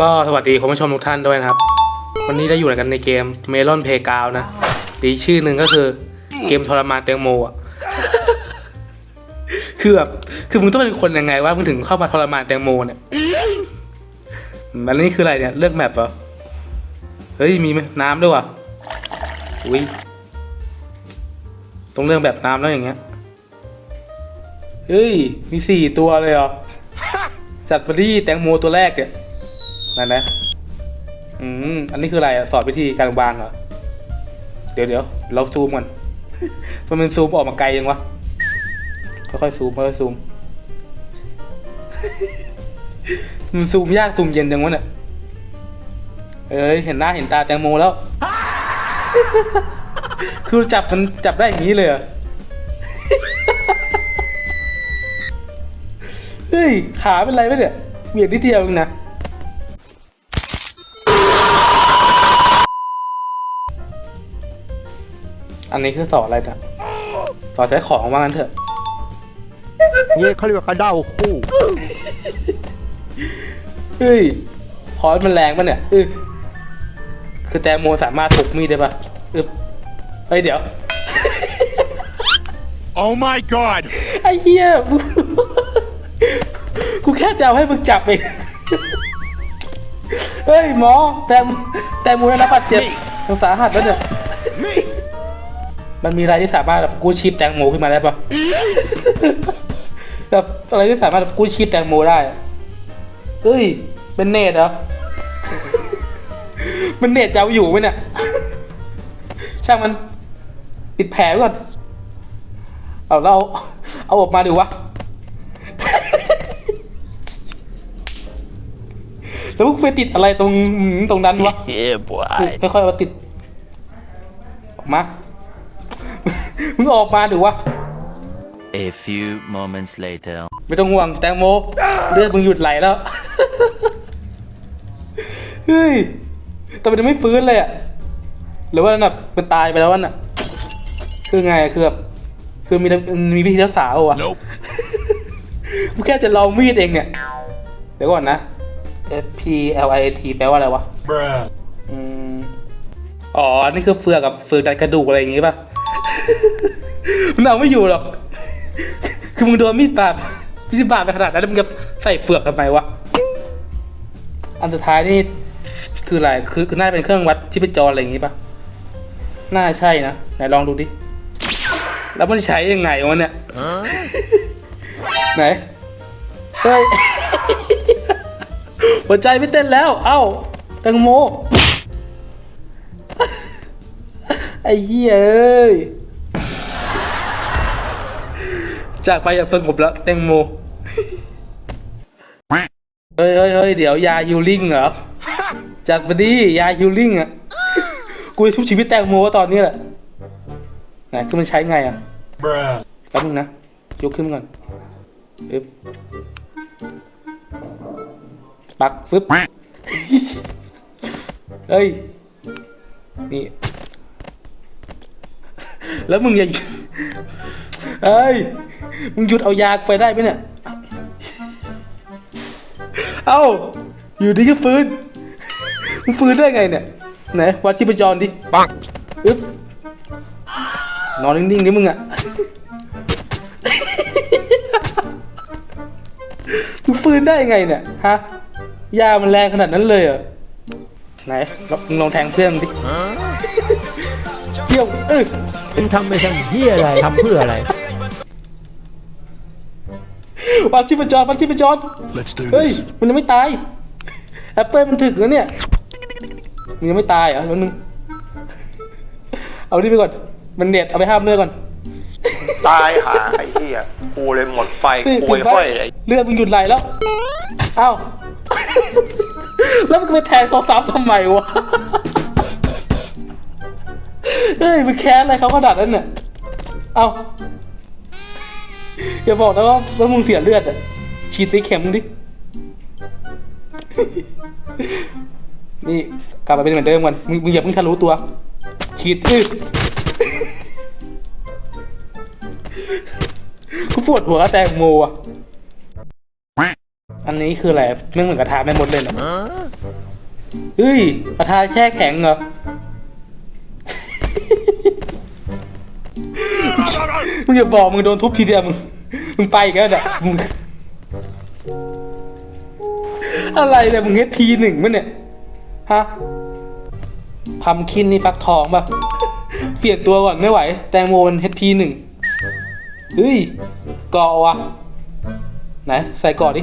ก็สวัสดีคุณผู้ชมทุกท่านด้วยนะครับ วันนี้ได้อยู่กันในเกม Melon Playground นะหรืออีชื่อหนึ่งก็คือเกมทรมานแตงโมอะคือแบบคือมึงต้องเป็นคนยังไงว่ามึงถึงเข้ามาทรมานแตงโมเนี่ยอันนี้คืออะไรเนี่ยเลือกแมปเหรอเฮ้ยมีไหมน้ำด้วยว่ะอุ้ยต้องเรื่องแบบน้ำแล้วอย่างเงี้ยเฮ้ยมีสี่ตัวเลยเหรอจัดมาที่แตงโมตัวแรกเนี่ย นั่นนะอืม อันนี้คืออะไรอะสอนวิธีการวางเหรอ เดี๋ยวเดี๋ยวเราซูมก่อน มันเป็นซูมออกมาไกลยังวะ ค่อยๆซูมค่อยๆซูม มันซูมยากซูมเย็นจังวะเนี่ย เอ้ยเห็นหน้าเห็นตาแตงโมแล้ว คือจับมันจับได้อย่างนี้เลยเหรอเฮ้ยขาเป็นไรไหมเนี่ยเบียดนิดเดียวเองนะ อันนี้คือสอนอะไรจ๊ะสอนใช้ของว่างั้นเถอะ นี่เขาเรียกว่ากระเด้าคู่เฮ้ยพอยมันแรงปะเนี่ยเออคือแตงโมสามารถถูกมีดได้ปะเออเฮ้ยเดี๋ยว Oh my god ไอ้เหี้ยกูกูแค่จะเอาให้มึงจับเองเฮ้ยหมอ แตงแตงโมได้รับบาดเจ็บยังสาหัสแล้วเนี่ย มันมีอะไรที่สามารถแบบกู้ชีพแตงโมขึ้นมาได้ปะแบบอะไรที่สามารถแบบกู้ชีพแตงโมได้อะเฮ้ย เป็นเนตเหรอ มันเนตจะเอาอยู่ไหมเนี่ย ช่างมัน ปิดแผลไว้ก่อน เอาเราเอาออกมาดูวะ แล้วมึงไปติดอะไรตรงตรงนั้นวะ Yeah boy ค่อยๆเอามาติด ออกมา มึงออกมาดูวะ A few moments later. ไม่ต้องห่วงแตงโมเลือดมึงหยุดไหลแล้ว เฮ้ยแต่มันยังไม่ฟื้นเลยอะหรือว่าแบบมันตายไปแล้ววะน่ะ คือไงอะคือแบบคือมีมีวิธีรักษาเอาอะ Nope กูแค่จะลองมีดเองเนี่ย เดี๋ยวก่อนนะ F P L I T แปลว่าอะไรวะ Bruh อืมอ๋อ นี่คือเฟือกกับเฟือกดันกระดูกอะไรอย่างงี้ป่ะ มันเอาไม่อยู่หรอก คือมึงโดนมีดบาดมีดบาดไปขนาดนั้นแล้วมึงจะใส่เฟือกทำไมวะ อันสุดท้ายนี่คืออะไร คือคือน่าจะเป็นเครื่องวัดชีพจรอะไรอย่างงี้ป่ะน่าใช่นะ ไหนลองดูดิ แล้วมันใช้ยังไงวะเนี่ย ไหน เฮ้ย หัวใจไม่เต้นแล้ว เอ้าแตงโม ไอ้เหี้ยเอ้ย จากไปอย่างสงบแล้วแตงโม เฮ้ยเฮ้ยเฮ้ยเดี๋ยวยาฮิลลิ่งเหรอ จัดมาดิยาฮิลลิ่งอะ กูจะชุบชีวิตแตงโมตอนนี้แหละ ไหนคือมันใช้ไงอะแป๊บนึงนะ ยกขึ้นก่อนฟึบปักฟึบเฮ้ย นี่ แล้วมึงอย่า เฮ้ย มึงหยุดเอายาไปได้ไหมเนี่ย เอ้า อยู่ดีก็ฟื้น มึงฟื้นได้ไงเนี่ย ไหนวัดที่ประจรดิ ปังอึ๊บ นอนนิ่งๆดิมึงอะมึงฟื้นได้ไงเนี่ย ฮะ ยามันแรงขนาดนั้นเลยเหรอ ไหนลองมึงลองแทงเพื่อนมึงดิเกี่ยวเออเป็นทำไปทำเฮียอะไรทำเพื่ออะไร วัดที่ประจรวัดที่ประจร Let's do เฮ้ยมันยังไม่ตาย แอปเปิลมันถึกแล้วเนี่ย มันยังไม่ตายเหรอมันมึง เอานี่ไปก่อน มันเน็ตเอาไปห้ามเลือดก่อน ตายหาไอ้เหี้ยกูเลยหมดไฟนี่คุยปิดไว้ห้อยเลยเลือดมึงหยุดไหลแล้วเอ้าแล้วมึงไปแทงเขาซ้ำทำไมวะ เฮ้ยมึงแค้นอะไรเขาขนาดนั้นเนี่ย เอ้า อย่าบอกนะว่าว่ามึงเสียเลือดอะฉีดไปเข็มดิ นี่กลับมาเป็นเหมือนเดิมกันมึงมึงอย่าเพิ่งทะลุตัวฉีดอือกูปวดหัวแตงโมอะ อันนี้คืออะไรไม่เหมือนกระทะไม่หมดเลยนะเฮ้ยกระทะแช่แข็งเหรอมึงอย่าบอกมึงโดนทุบทีเดียวมึง มึงไปกันเนี่ยมึงอะไรเนี่ยมึงเฮดทีหนึ่งมั้ยเนี่ย ฮะพัมคินนี่ฟักทองป่ะ เปลี่ยนตัวก่อนไม่ไหว แตงโมมันเฮดพีหนึ่งเฮ้ยกาะวะไหน ใส่กาะดิ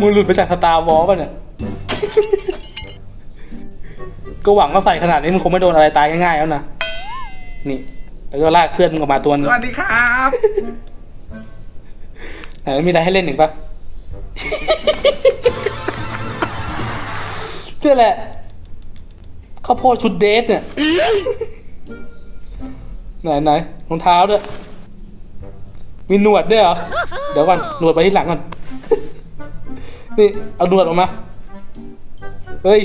มึงหลุดไปจากสตาร์วอลป่ะเนี่ย ก็หวังว่าใส่ขนาดนี้มึงคงไม่โดนอะไรตายง่ายๆแล้วนะ นี่ แล้วก็ลากเพื่อนมึงออกมาตัวนึงสวัสดีครับไหนมันมีอะไรให้เล่นอีกปะนี่แหละข้าวโพดชุดเดทเนี่ยไหนไหนรองเท้าด้วยมีหนวดด้วยเหรอ เดี๋ยวก่อนหนวดไปที่หลังก่อน นี่ เอาหนวดออกมา เฮ้ย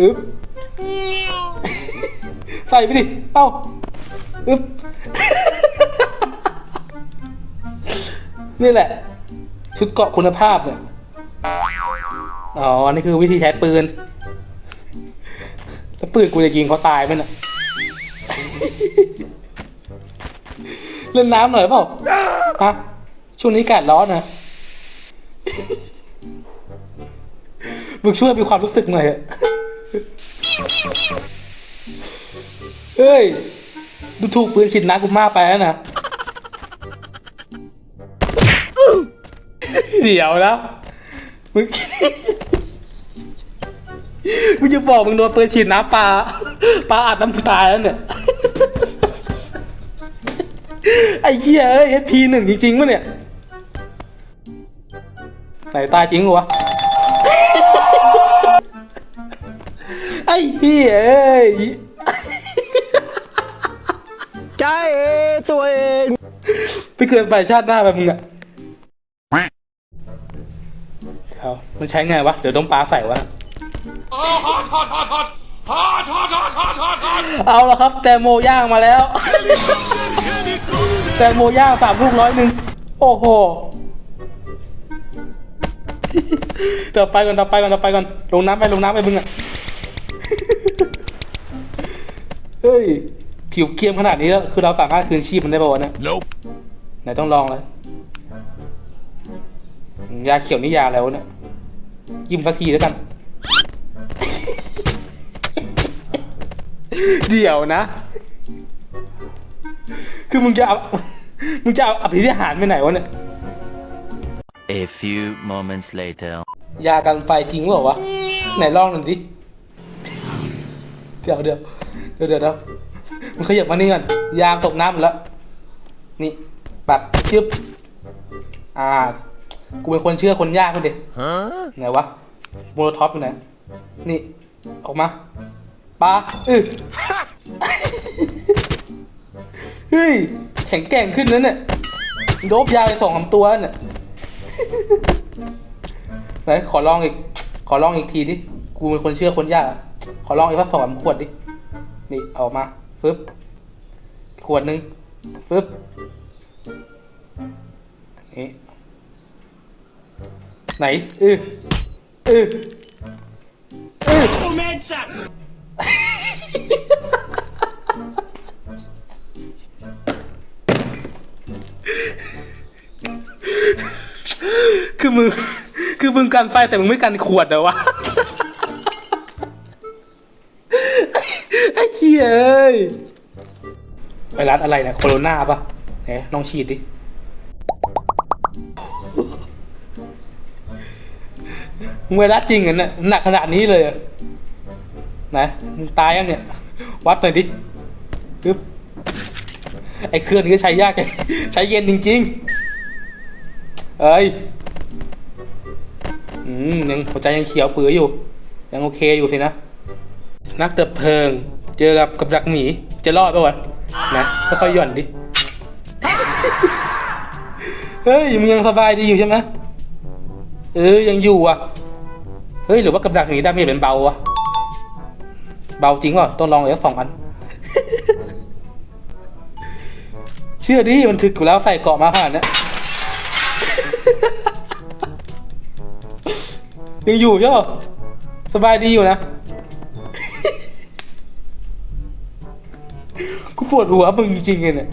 อึ๊บใส่ไปดิ เอ้าอึ๊บนี่แหละ ชุดเกาะคุณภาพเนี่ย อ๋อ อันนี้คือวิธีใช้ปืนถ้าปืนกูจะยิงเขาตายไหมน่ะ เล่นน้ำหน่อยเปล่าฮะช่วงนี้อากาศร้อนนะมึงช่วยมีความรู้สึกหน่อยอะ เฮ้ย ดูถูกปืนฉีดน้ำกูมากไปแล้วนะ เดี๋ยวนะมึงมึงจะบอกมึงโดนปืนฉีดน้ำปลาปลาอัดน้ำตายแล้วเนี่ย ไอ้เหี้ยเอ้ยเอพีหนึ่งจริงๆมั้เนี่ยไหนตายจริงหรอวะไอ้เหี้ยเอ้ย ใจตัวเองไปเกิดไปชาติหน้าแบบมึงอะเดี๋ยวมันใช้ไงวะ เดี๋ยวต้องปลาใส่วะเอาละครับ แตงโมย่างมาแล้ว แตงโมย่างสามลูกร้อยหนึ่งโอ้โหเดี๋ยวไปก่อนเดี๋ยวไปก่อนเดี๋ยวไปก่อนลงน้ำไปลงน้ำไปมึงอะเฮ้ย ผิวเกรียมขนาดนี้แล้วคือเราสามารถคืนชีพมันได้ป่าวะเนี่ย Nope ไหนต้องลองเลย ยาเขียวนี่ยาแล้วะเนี่ย ยิ้มสักทีแล้วกัน เดี๋ยวนะ คือมึงจะเอา มึงจะเอาอภิธิหารไปไหนวะเนี่ย A few moments later. ยากันไฟจริงเปล่าวะ ไหนลองหน่อยดิ เดี๋ยวเดี๋ยวเดี๋ยวเดี๋ยวเดี๋ยว มึงขยับมานี่ก่อนยามตกน้ำหมดแล้ว นี่ ปัดชึบอ่า กูเป็นคนเชื่อคนยากไปดิ Huh? ไหนวะโมโลท็อปอยู่ไหน นี่ ออกมาปลาอือเฮ้ย แข็งแกร่งขึ้นแล้วเนี่ย โดบยาไปสองสาตัวเนี่ยไหนขอลองอีก ขอลองอีกทีดิ กูเป็นคนเชื่อคนยาก ขอลองอีกสักสองสามขวดดิ นี่ออกมา ฟึบขวดหนึ่งฟึบนี่ไหนอืออืออือคือมึง คือมึงกันไฟแต่มึงไม่กันขวดเหรอวะ ยเอ้ยไวรัสอะไรเนี่ยโคโรนาปะไหนลองฉีดดิ ไวรัสจริงเหรอเนี่ยหนักขนาดนี้เลยเหรอไหนมึงตายยังเนี่ย วัดหน่อยดิปึ๊บไอ้เครื่องนี้ก็ใช้ยากใช้ใช้เย็นจริงๆ เอ้ย อืมยังหัวใจยังเขียวเปื่อยอยู่ ยังโอเคอยู่สินะ นักดับเพลิง เจอกับกับดักหมี จะรอดปะวะ นะค่อยหย่อนดิ เฮ้ยมึงยังสบายดีอยู่ใช่ไหมเออยังอยู่อะ เฮ้ยหรือว่ากับดักหมีดาเมจเป็นเบาวะ เบาจริงป่ะต้องลองเลยสองอัน เชื่อดิมันถึกอยู่แล้วใส่เกาะมาขนาดนี้ยังอยู่ย่อสบายดีอยู่นะ 我耳朵啊，蒙逼真诶。